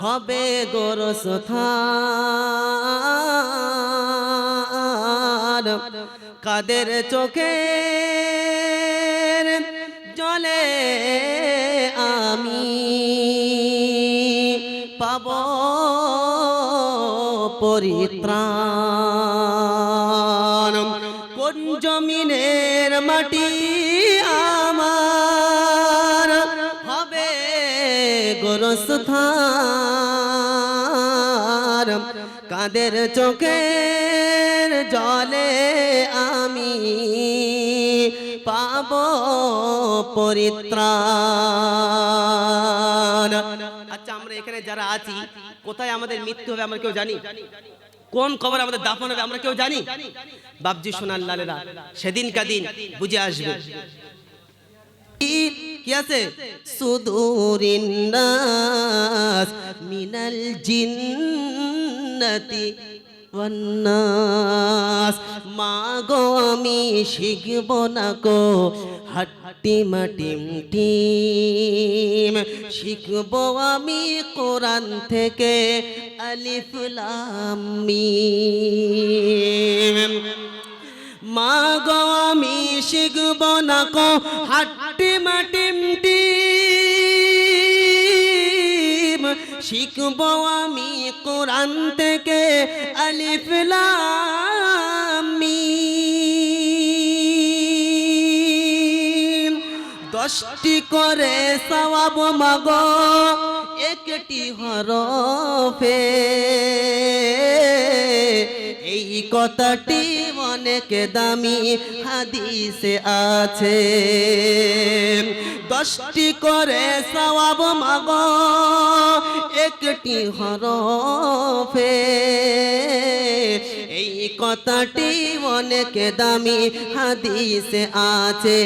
হবে গোরস্থান কাদের চোখে জলে আমি পাব পরিত্রাণ। কাদের চোখের জলে আমি পাব পরিত্রাণ। আচ্ছা আমরা এখানে যারা আছি, কোথায় আমাদের মৃত্যু হবে আমরা কেউ জানি? কোন খবর আমাদের দাফন হবে আমরা কেউ জানি? বাবজি সোনার লালেরা সেদিন কাদিন বুঝে আসবে। কি আছে? সুদুরিন নাস মিনাল জিন্নাতি ওয়ান্নাস। মা গো আমি শিখব না গো হাট্টি মাটিম টিম। শিখব আমি কোরআন থেকে আলিফ লাম মা গো আমি শিখব না কো হাট্টি টিম। শিখব আমি কোরআন থেকে আলিফ লাম মিম। দশটি করে সওয়াব মাগ একটি হরফে। এই কথাটি অনেক দামি, হাদিসে আছে। দশটি করে সওয়াব মাগ, একটি হরফে। এই কথাটি অনেক দামি, হাদিসে আছে।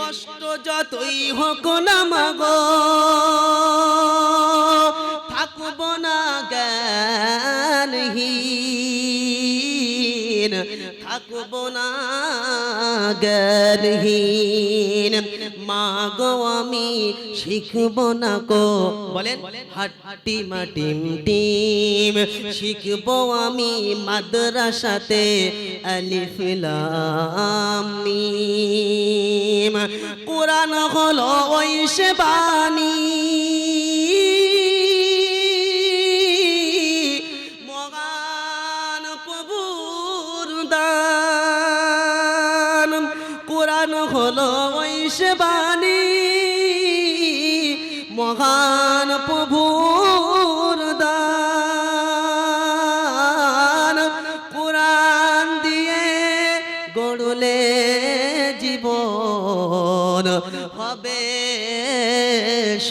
কষ্ট যতই হোক না মাগ, থাকব না জ্ঞানহীন থাকব না জ্ঞানহীন। মা গো আমি শিখব না গো বলেন, হাট্টি মাটিম টিম। শিখব আমি মাদ্রাসাতে আলিফ লাম মিম। কোরআন হলো ওই বাণী।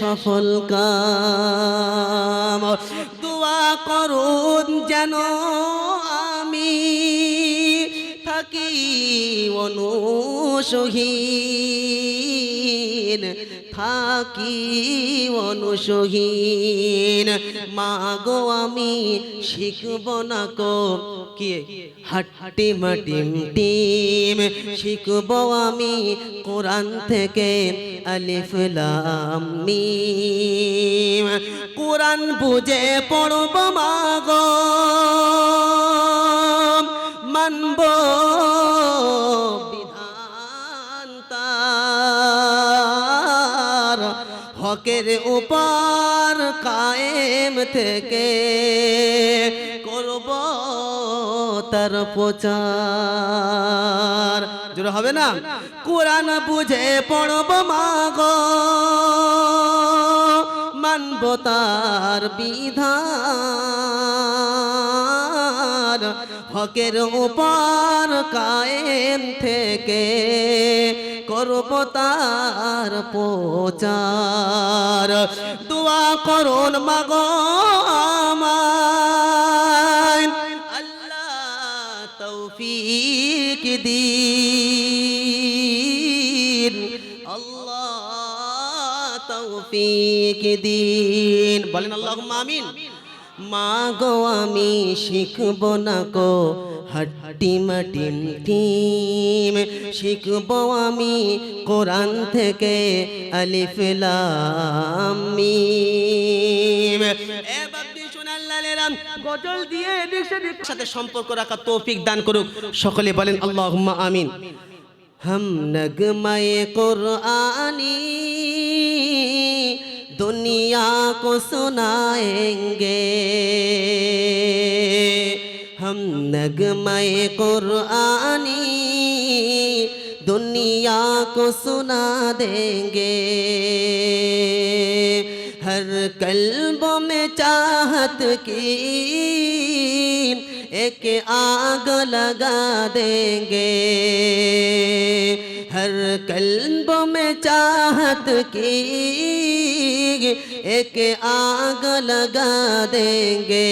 সফল কাম দোয়া করুন যেন আমি থাকি অনুসহীন। থাকি অনুসহীন। মা গো আমি শিখব না কো কি? হাট্টি মাটিম টিম। শিখব আমি কোরআন থেকে আলিফ, লাম, মিম। কোরআন বুঝে পড়ব মা গো মানব হকের উপর কায়েম থেকে করব তার প্রচার। জোরে হবে না? কোরআন বুঝে পড়ব মাগ। মানব তার বিধান। হকের উপর কায়েম থেকে করব তার প্রচার। দোয়া করুন মাগ আল্লাহ আল্লাহ বলেন আল্লাহ আমিন। মা গো আমি শিখব না গো হাট্টি মাটিম টিম শিখব আমি কোরআন থেকে আলিফ লাম মিম ভাইয়েরা গজল দিয়ে দেশের সাথে সম্পর্ক রাখা তৌফিক দান করুক সকলে বলেন আল্লাহুম্মা আমিন हम नगमय कुरानी दुनिया को सुनाएंगे हम नगमय कुरानी दुनिया को सुना देंगे हर कल्बों में चाहत की एक आग लगा देंगे हर कल्ब में चाहत की एक आग लगा देंगे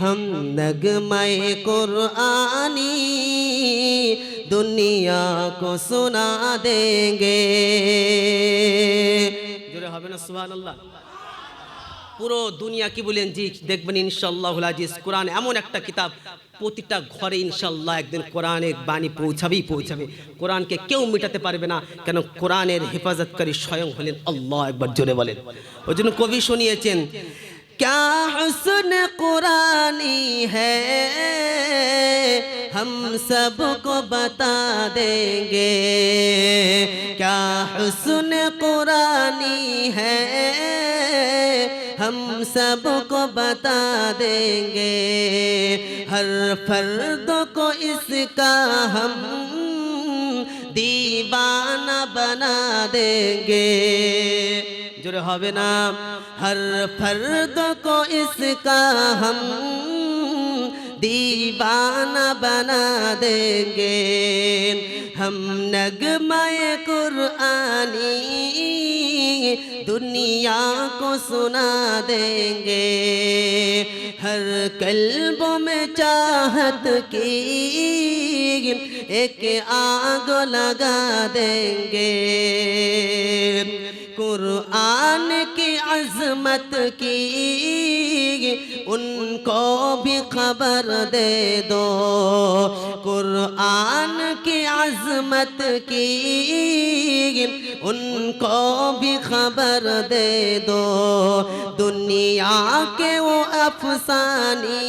हम नगमय कुरानी दुनिया को सुना देंगे জোরে হবে না সুবহানাল্লাহ পুরো দুনিয়া কি বলেন জি দেখবেন ইনশাল্লাহুল আজিজ কোরআন এমন একটা কিতাব প্রতিটা ঘরে ইনশাল্লাহ একদিন কোরআনের বাণী পৌঁছাবেই পৌঁছাবে কোরআনকে কেউ মেটাতে পারবে না কেন কোরআনের হেফাজতকারী স্বয়ং হলেন আল্লাহ একবার জোরে বলেন ওই জন্য কবি শুনিয়েছেন क्या हुस्न कुरानी है हम सबको बता देंगे क्या हुस्न कुरानी है हम सबको बता देंगे हर फर्द को इसका हम दीवाना बना देंगे जुड़े हवे ना हर फर्द को इसका हम दीवाना बना देंगे हम नगमय कुरानी दुनिया को सुना देंगे हर कल्ब में चाहत की एक आग लगा देंगे قرآن کی عظمت کی ان کو بھی خبر دے دو قرآن کی عظمت کی ان کو بھی خبر دے دو دنیا کے وہ افسانی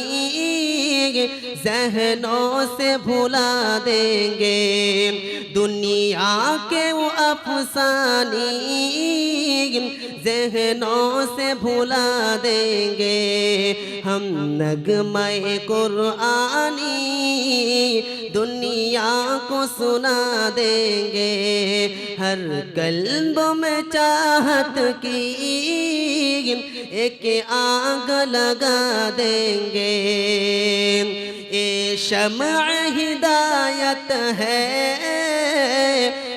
ذہنوں سے بھولا دیں گے۔ دنیا کے وہ افسانی ذہنوں سے بھولا دیں گے۔ ہم نغمہ قرآنی دنیا کو سنا دیں گے۔ ہر قلب میں چاہت کی ایک آگ لگا دیں گے۔ اے شمع ہدایت ہے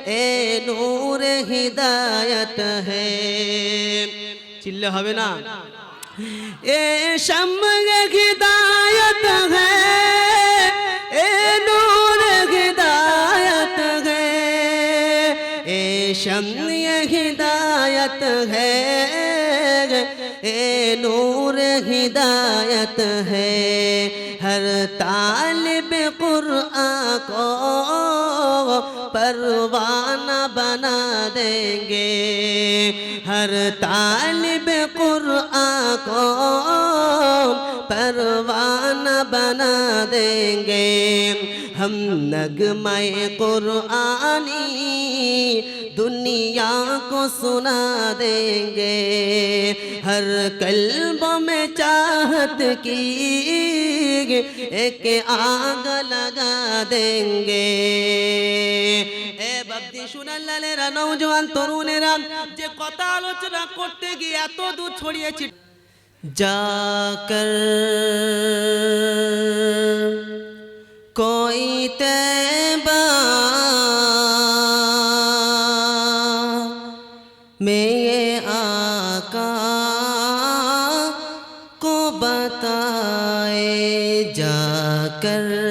اے نور ہدایت ہے چلے ہوئے نا اے شمع ہدایت ہے اے نور ہدایت ہے اے شمع ہدایت ہے اے نور ہدایت ہے को परवाना बना देंगे हर तालिब कुरआन को परवाना बना देंगे हम नगमय कुरानी दुनिया को सुना देंगे हर कल्ब में चाहत की एक आग लगा देंगे এ বাবদি শুনাল্লালেরা নৌজওয়ান তরুণেরা যে কথা আলোচনা করতে গিয়ে এত দূর ছড়িয়েছি जाकर कोई तैबा جا کر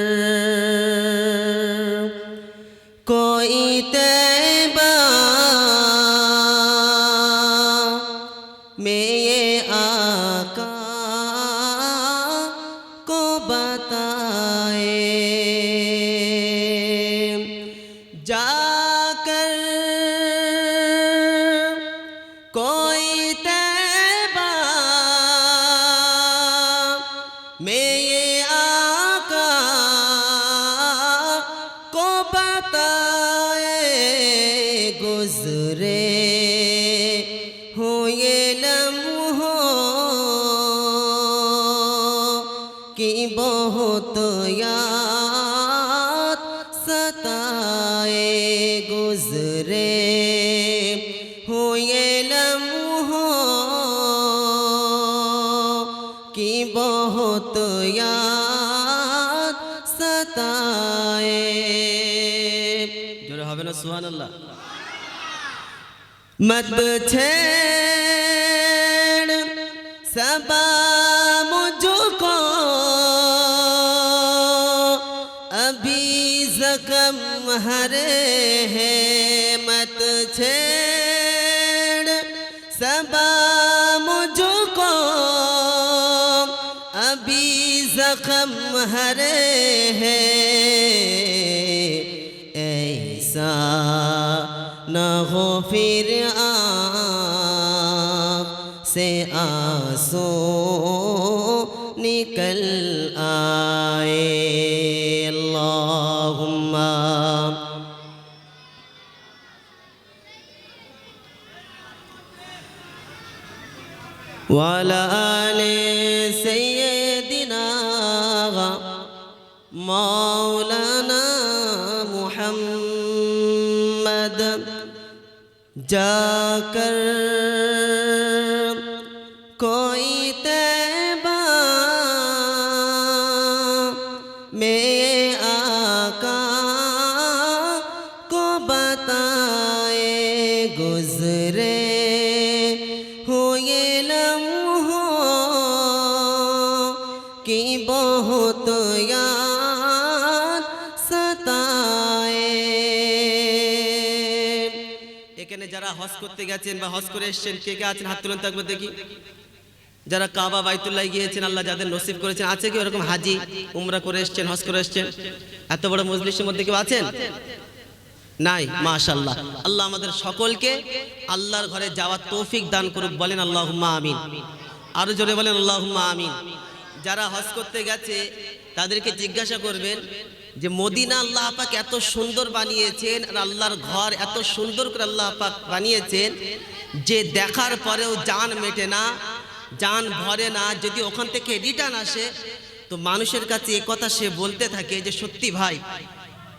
হুজুরে। मत छेड़ सबा मुझको अभी जख्म हरे हैं मत छेड़ सबा मुझको अभी जख्म हरे हैं ऐसा نہ پھر آپ سے آسو نکل آئے اللہم وعلى آل سيدنا ما جا کر গেছেন বা হজ করে এসেছেন, কে কে আছেন? হাত তুলেন একবার দেখি। যারা কাবা, বাইতুল্লাহ গিয়েছেন, আল্লাহ যাদের নসিব করেছেন, আছে কি ওরকম হাজি, উমরা করে এসেছেন, হজ করে এসেছেন? এত বড় মজলিসের মধ্যে কেউ আছেন? নাই মাশাল্লাহ আল্লাহ আমাদের সকলকে আল্লাহর ঘরে যাওয়ার তৌফিক দান করুক, বলেন আল্লাহ আমিন। আরও জোরে বলেন আল্লাহ আমিন। যারা হজ করতে গেছে, তাদেরকে জিজ্ঞাসা করবেন যে মদিনা আল্লাহ পাক এত সুন্দর বানিয়েছেন আর আল্লাহর ঘর এত সুন্দর করে আল্লাহ পাক বানিয়েছেন, যে দেখার পরেও জান মেটে না জান ভরে না, যদি ওখান থেকে রিটার্ন আসে, তো মানুষের কাছে কথা সে বলতে থাকে যে, সত্যি ভাই,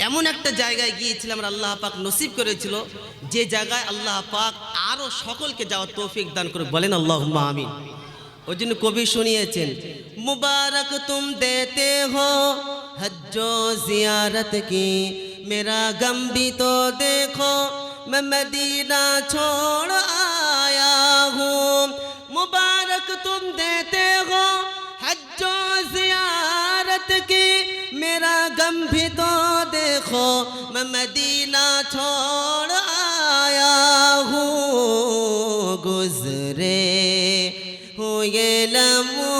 এমন একটা জায়গায় গিয়েছিলাম আল্লাহ পাক নসিব করেছিল, যে জায়গায় আল্লাহ পাক আরও সকলকে যাওয়ার তৌফিক দান করে বলেন আল্লাহ আমিন। ওই জন্য কবি শুনিয়েছেন, মুবারক তুম দেতে হো हजो जियारत की मेरा गम भी तो देखो मैं मदीना छोड़ आया हूँ मुबारक तुम देते हो हजो जियारत की मेरा गम भी तो देखो मैं मदीना छोड़ आया हूँ गुजरे हुए लम्हों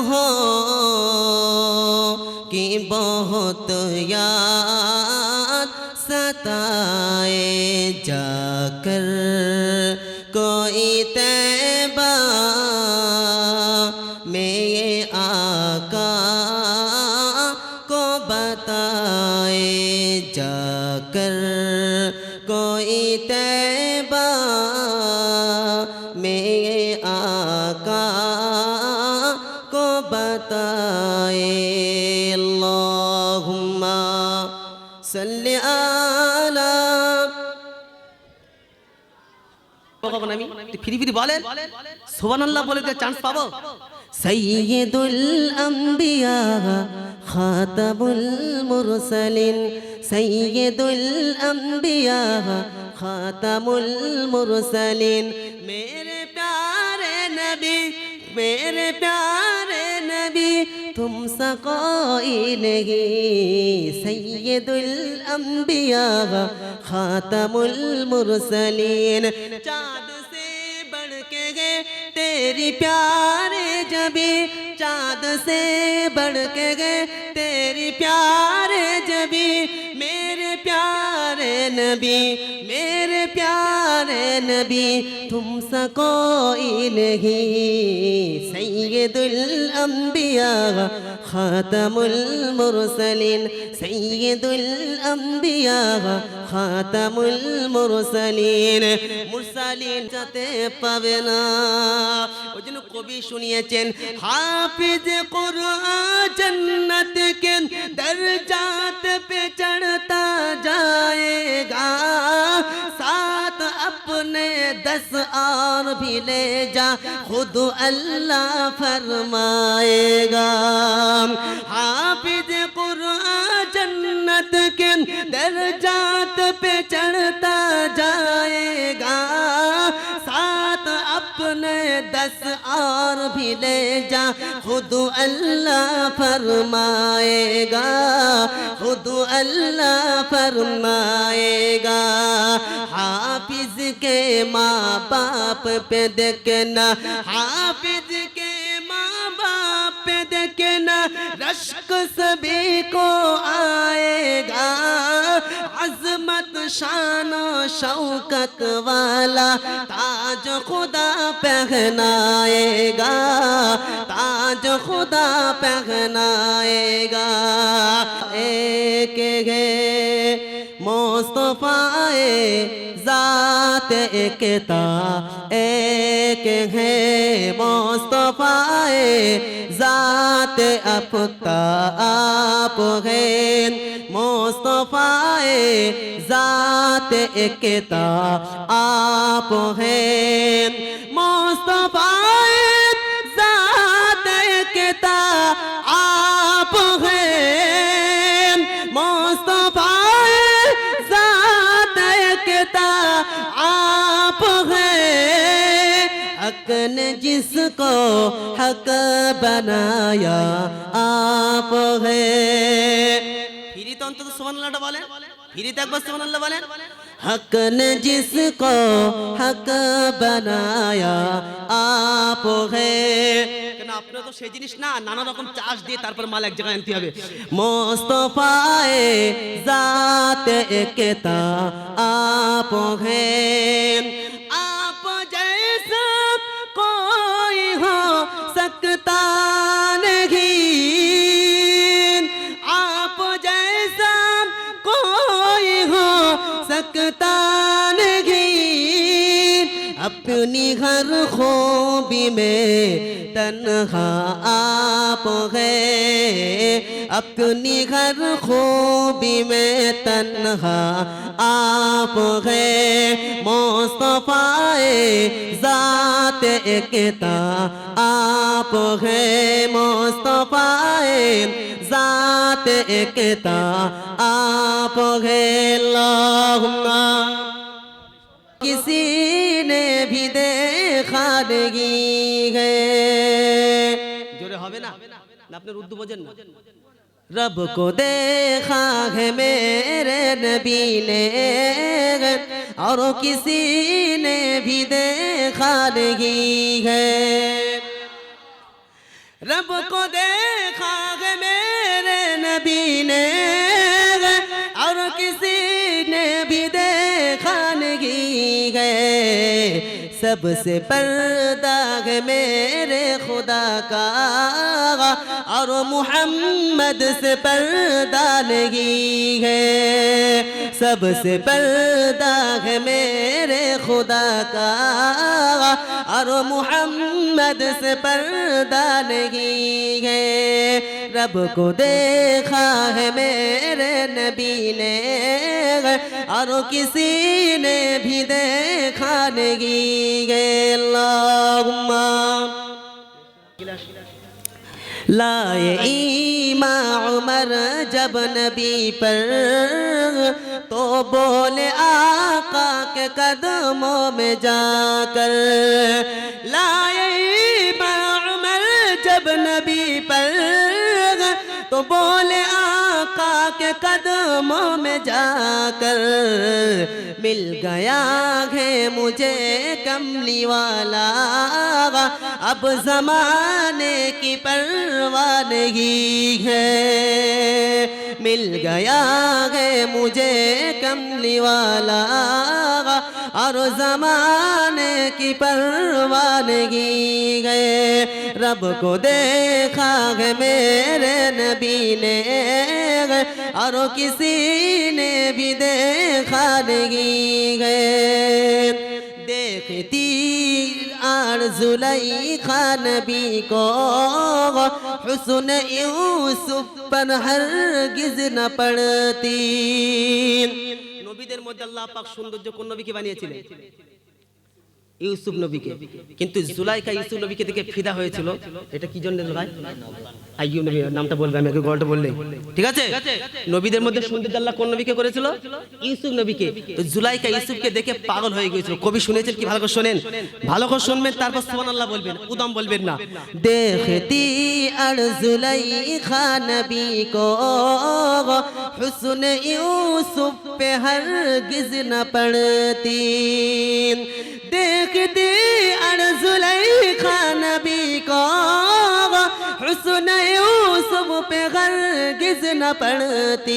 کی بہت یاد ستائے جا کر ফিরিফিরি বলেন সুবহানাল্লাহ বলে যে চান্স পাবো সাইয়্যিদুল আমবিয়া খাতাবুল মুরসালিন সাইয়্যিদুল আমবিয়া খাতামুল মুরসালিন মেরে প্যারে নবী মেরে প্যারে নবী तुम सकाइल सैदुल अम्बिया खातमुल मुरसलीन चाँद تیری پیارے جبی چاند سے بڑھ کے گئے، تیری پیارے جبی میرے پیارے نبی، میرے پیارے نبی، تم سا کوئی نہیں، سید الانبیاء खातमुल मुरसलिन सैयदुल अंबिया খাতামুল মুরসালিন মুরসালিন যাতে পাবে না ওই জন্য কবি শুনিয়েছেন হাফিজ কুরআন जन्नत के दर्जात पे चढ़ता जाएगा साथ اپنے دس اور بھی لے جا، خود اللہ فرمائے گا۔ حافظ قرآن جنت کے درجات پہ چڑھتا جا اور بھی لے جا۔ خود اللہ فرمائے گا۔ خود اللہ فرمائے گا۔ حافظ کے ماں باپ پہ دیکھنا۔ حافظ پہ دیکھنا، رشک سبی کو آئے گا۔ عظمت، شان و شوکت والا تاج خدا پہنائے گا۔ تاج خدا پہنائے گا۔ ایک ہے مصطفیٰ जात एकता एक है मोस्तफाए जात अपता आप है मोस्तफाए जात एकता आप है मोस्तफाए हक ने जिसको हक बनाया आप है ফিরিতে অন্তত সুবহানাল্লাহটা বলেন ফিরিতে একবার সুবহানাল্লাহ বলেন हक ने जिसको हक बनाया आप है কেন আপনারা তো সেই জিনিস না নানা রকম চাষ দিয়ে তারপর মাল এক জায়গায় আনতে হবে মোস্তফায়ে জাত একতা आप हैं سنتا نہیں آپ جیسا کوئی ہو سکتا نہیں अपनी हर खूबी में तन्हा आप है अपनी हर खूबी में तन्हा आप है मोस्तफाए जात एकता आप है मोस्तफाए जात एकता आप है अल्लाहुम्मा किसी ने भी देखा नहीं है জোরে হবে না না আপনার উর্দু বোঝেন না रब को देखा है मेरे नबी ने और किसी ने भी देखा नहीं है रब को देखा है मेरे नबी ने سب سے پردہ ہے میرے خدا کا اور محمد سے پردہ نہیں ہے۔ سب سے پردہ ہے میرے خدا کا اور محمد سے پردہ نہیں ہے۔ रब को देखा है मेरे नबी ने और किसी ने भी देखा नहीं है अल्लाहुम्मा लाए ईमा उमर जब नबी पर तो बोले आका के कदमों में जाकर लाए بول آقا کے قدموں میں جا کر، مل گیا ہے مجھے کملی والا، اب زمانے کی پرواہ نہیں ہے۔ مل گیا ہے مجھے کملی والا اور زمانے کی پروانگی گئے رب کو دیکھا گے میرے نبی نے اور کسی نے بھی دیکھا نہیں گئے دیکھتی আমার জুলাই খানবি গো, হুসন ইউসুফ হর গিজ না পড়তি। নবীদের মধ্যে আল্লাহ পাক সৌন্দর্য কোন নবীকে বানিয়েছিলেন? ইউসুফ নবীকে। কিন্তু জুলাইকা ইউসুফ নবীকে দেখে ফিদা হয়েছিল। এটা কি জন্য জুলাই? আইয়ুব নবী, নামটা বলবে আমি গল্প বললে ঠিক আছে? নবীদের মধ্যে সুন্দর আল্লাহ কোন নবীকে করেছিল? ইউসুফ নবীকে। তো জুলাইকা ইউসুফকে দেখে পাগল হয়ে গিয়েছিল। কবি শুনেছেন কি? ভালো করে শোনেন। ভালো করে শুনবেন, তারপর সুবহানাল্লাহ বলবেন। উদম বলবেন না। দেখতি আর জুলাইখা নবী কো, হুসন ইউসুফ পে হরগিজ না পড়তি। দেখ كدي أنا زليخا نبي كاغا حسن يوسف بغل ہرگز نہ پڑتی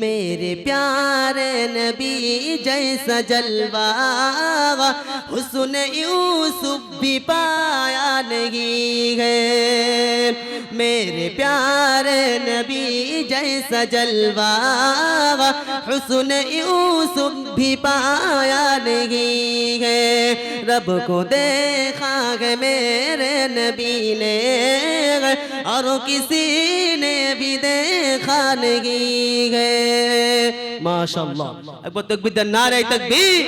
میرے پیارے نبی جیسا جلوہ حسن یوسف بھی پایا نہیں ہے۔ میرے پیارے نبی جیسا جلوہ حسن یوسف بھی پایا نہیں ہے۔ رب کو دیکھا ہے میرے نبی نے، اور کسی نے বিদেখানগি গে মাশাআল্লাহ। একবার তাকবীর দেন নারে তাকবীর।